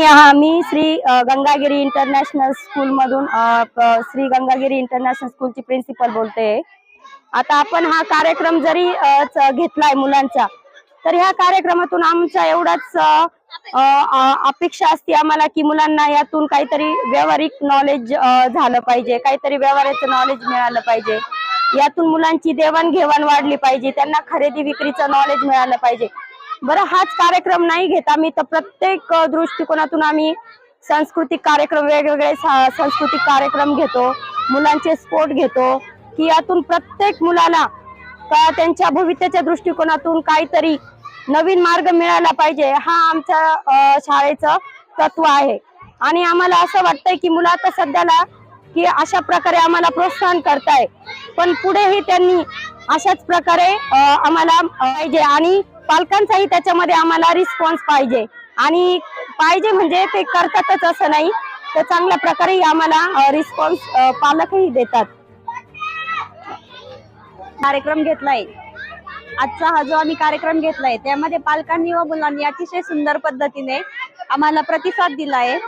मी Shri Gangagiri international स्कूलमधून Shri Gangagiri international स्कूलची principal बोलते. आता आपण हा कार्यक्रम जरी घेतलाय मुलांचा तर ह्या कार्यक्रमातून आमच्या एवढाच अपेक्षा असते आम्हाला की मुलांना यातून काहीतरी व्यावहारिक नॉलेज झालं पाहिजे काहीतरी व्यवहाराचं नॉलेज मिळालं पाहिजे. यातून मुलांची देवाणघेवाण वाढली पाहिजे त्यांना खरेदी विक्रीचं नॉलेज मिळालं पाहिजे. बरं हाच कार्यक्रम नाही घेत आम्ही तर प्रत्येक दृष्टिकोनातून आम्ही सांस्कृतिक कार्यक्रम वेगवेगळे सा- सांस्कृतिक कार्यक्रम घेतो मुलांचे स्पोर्ट घेतो की यातून प्रत्येक मुलाला का त्यांच्या भविष्याच्या दृष्टिकोनातून काहीतरी नवीन मार्ग मिळाला पाहिजे हा आमच्या शाळेचं तत्व आहे. आणि आम्हाला असं वाटतंय की मुलं आता सध्याला की अशा प्रकारे आम्हाला प्रोत्साहन करताय. पण पुढेही त्यांनी अशाच प्रकारे आम्हाला पाहिजे आणि पालकांचाही त्याच्यामध्ये आम्हाला रिस्पॉन्स पाहिजे. आणि पाहिजे म्हणजे ते करतातच असं नाही. तर चांगल्या प्रकारे आम्हाला रिस्पॉन्स पालकही देतात. कार्यक्रम घेतलाय. आजचा हा जो आम्ही कार्यक्रम घेतलाय त्यामध्ये पालकांनी व मुलांनी अतिशय सुंदर पद्धतीने आम्हाला प्रतिसाद दिलाय.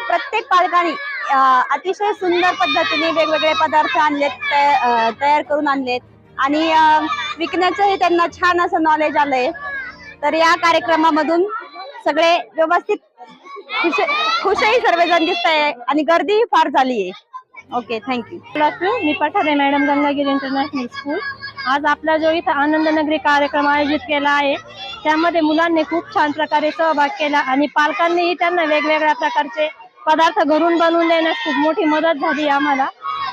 प्रत्येक पालकांनी अतिशय सुंदर पद्धतीने वेगवेगळे पदार्थ आणलेत तयार करून आणलेत. आणि अं, विकण्याचंही त्यांना छान असं नॉलेज आलंय. तर या कार्यक्रमामधून सगळे व्यवस्थित खुश खुशही सर्वजण दिसत आहे आणि गर्दीही फार झाली आहे ओके थँक्यू मी Pathare madam Gangagiri international school आज आपला जो इथं आनंदनगरी कार्यक्रम आयोजित केला आहे त्यामध्ये मुलांनी खूप छान प्रकारे सहभाग केला आणि पालकांनीही त्यांना वेगवेगळ्या प्रकारचे पदार्थ घरून बनवून देण्यास खूप मोठी मदत झाली आम्हाला.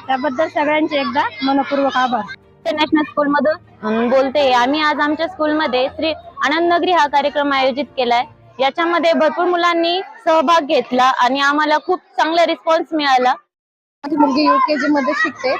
त्याबद्दल सगळ्यांचे एकदा मनपूर्वक आभार. इंटरनॅशनल स्कूल मधून बोलते. आम्ही आज आमच्या स्कूलमध्ये श्री आनंद नगरी हा कार्यक्रम आयोजित केलाय. याच्यामध्ये भरपूर मुलांनी सहभाग घेतला आणि आम्हाला खूप चांगला रिस्पॉन्स मिळाला. माझी मुलगी युकेजी मध्ये शिकते.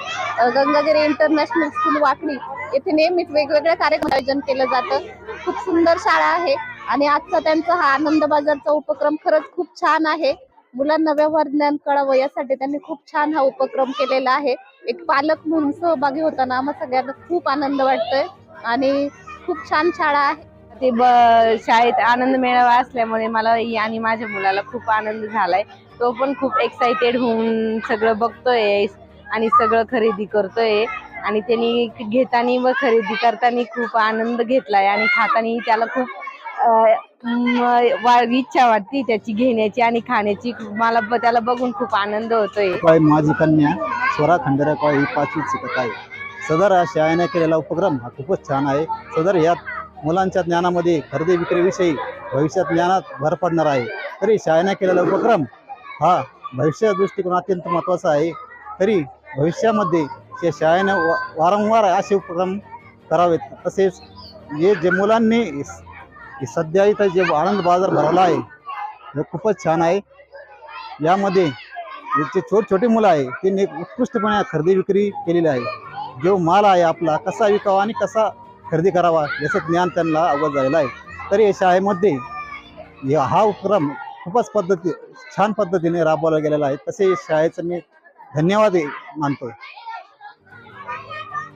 गंगागिरी इंटरनॅशनल स्कूल वाकडी येथे नेहमीच वेगवेगळ्या कार्यक्रम आयोजन केलं जातं. खूप सुंदर शाळा आहे आणि आजचा त्यांचा हा आनंद बाजारचा उपक्रम खरंच खूप छान आहे. मुलांना व्यवहार ज्ञान कळावं यासाठी त्यांनी खूप छान हा उपक्रम केलेला आहे. एक पालक म्हणून सहभागी होताना आम्हा सगळ्यांना खूप आनंद वाटतोय आणि खूप छान शाळा आहे. ते ब शाळेत आनंद मेळावा असल्यामुळे मला आणि माझ्या मुलाला खूप आनंद झालाय. तो पण खूप एक्साइटेड होऊन सगळं बघतोय आणि सगळं खरेदी करतोय आणि त्यांनी घेताना व खरेदी करताना खूप आनंद घेतलाय आणि खाताना त्याला खूप वा- इच्छा वाटते त्याची घेण्याची आणि खाण्याची. मला ब- त्याला बघून खूप आनंद होतोय. काय माझी कन्या स्वरा खंडेरा कॉय ही पाचवी शिकत आहे. सदर हा शाळेने केलेला उपक्रम हा खूपच छान आहे. सदर यात मुलांच्या ज्ञानामध्ये खरेदी विक्रीविषयी भविष्यात ज्ञानात भर पडणार आहे. तरी शाळेने केलेला उपक्रम हा भविष्य दृष्टिकोन अत्यंत महत्त्वाचा आहे. तरी भविष्यामध्ये या शाळेने वा- वारंवार असे उपक्रम करावेत. तसेच हे जे मुलांनी स- की सध्या इथं जे आनंद बाजार भरवला आहे हे खूपच छान आहे. यामध्ये जे छोट छोटी मुलं आहे त्यांनी एक उत्कृष्टपणे खरेदी विक्री केलेली आहे. जो माल आहे आपला कसा विकावा आणि कसा खरेदी करावा याचं ज्ञान त्यांना अवगत झालेलं आहे. तरी या शाळेमध्ये या- हा उपक्रम खूपच पद्धती छान पद्धतीने राबवला गेलेला आहे. तसे शाळेचं मी धन्यवाद मानतो